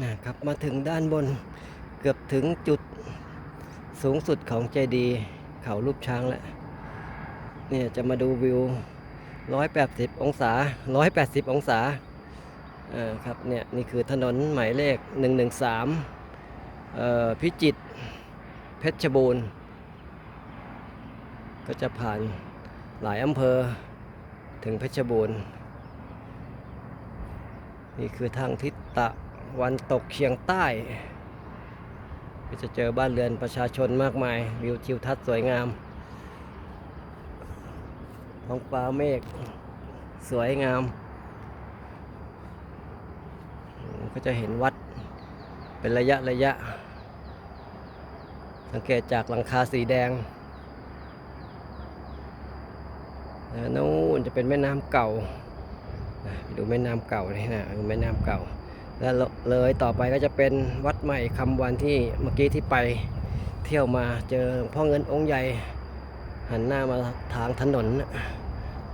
นะครับมาถึงด้านบนเกือบถึงจุดสูงสุดของเจดีย์เขารูปช้างแล้วเนี่ยจะมาดูวิว 180 องศา 180 องศาอ่าครับเนี่ยนี่คือถนนหมายเลข 113เอ่อพิจิตรเพชรบูรณ์ ก็จะผ่านหลายอำเภอถึงเพชรบูรณ์ นี่คือทางทิศตะ วันตกเฉียงใต้ก็จะเจอบ้านเรือนประชาชนมากมาย วิวทิวทัศน์สวยงาม ท้องฟ้าเมฆสวยงาม ก็จะเห็นวัดเป็นระยะระยะ สังเกตจากหลังคาสีแดงนู้นจะเป็นแม่น้ำเก่าไปดูแม่น้ำเก่าเลยนะแม่น้ำเก่า แล้วเลยต่อไปก็จะเป็นวัดใหม่คำวันที่เมื่อกี้ที่ไปเที่ยวมาเจอพ่อเงินองค์ใหญ่ หันหน้ามาทางถนน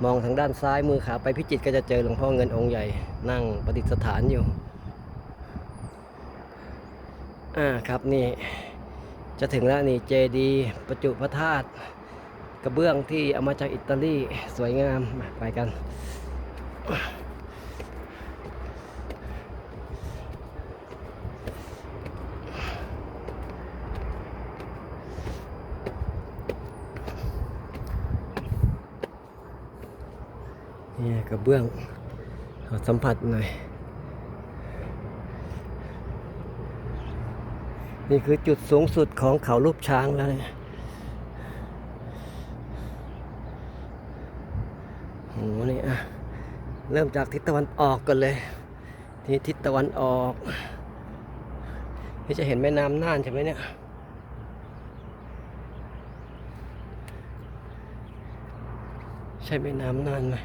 มองทางด้านซ้ายมือขาไปพิจิตก็จะเจอหลวงพ่อเงินองค์ใหญ่ นั่งประดิษฐานอยู่อ่าครับนี่จะถึงแล้วนี่เจดียประจุพระธาตุกระเบื้องที่เอามาจากอิตาลีสวยงามไปกัน นี่กระเบื้องขอสัมผัสหน่อย นี่คือจุดสูงสุดของเขารูปช้างแล้วเนี่ยโหนี่อะ เริ่มจากทิศตะวันออกกันเลย ที่ทิศตะวันออก นี่จะเห็นแม่น้ำน่านใช่ไหมเนี่ยใช่แม่น้ำน่านไหม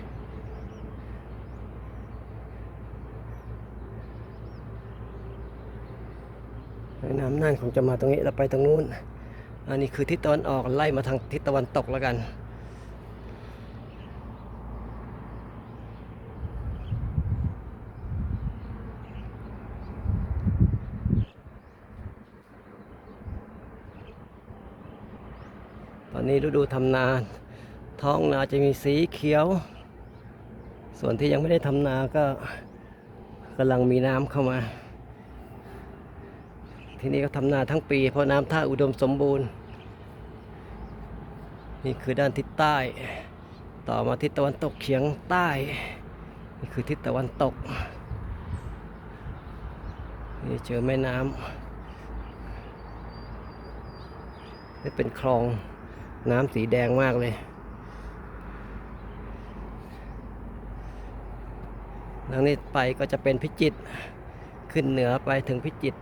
น้ำน่านคงจะมาตรงนี้แล้วไปตรงนู้น อันนี้คือทิศตะวันออกไล่มาทางทิศตะวันตกแล้วกัน ตอนนี้ฤดูทำนาท้องนาจะมีสีเขียว ส่วนที่ยังไม่ได้ทำนาก็กำลังมีน้ำเข้ามา ที่นี่ก็ทำนาทั้งปี เพราะน้ำท่าอุดมสมบูรณ์ นี่คือด้านทิศใต้ ต่อมาทิศตะวันตกเฉียงใต้ นี่คือทิศตะวันตก นี่เจอแม่น้ำนี่เป็นคลองน้ำสีแดงมากเลยทางนี้ไปก็จะเป็นพิจิตรขึ้นเหนือไปถึงพิจิตร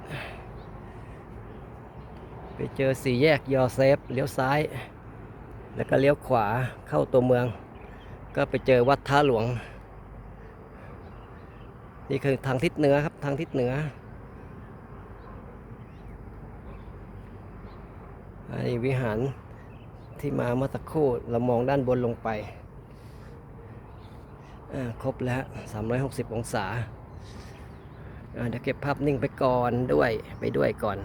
ไปเจอสี่แยกยอเซฟเลี้ยวซ้าย แล้วก็เลี้ยวขวาเข้าตัวเมือง ก็ไปเจอวัดท่าหลวง นี่คือทางทิศเหนือครับทางทิศเหนืออันนี้วิหารที่มาเมื่อสักครู่เรามองด้านบนลงไป ครบแล้ว 360 องศา เดี๋ยวเก็บภาพนิ่งไปก่อนด้วยไปด้วยก่อน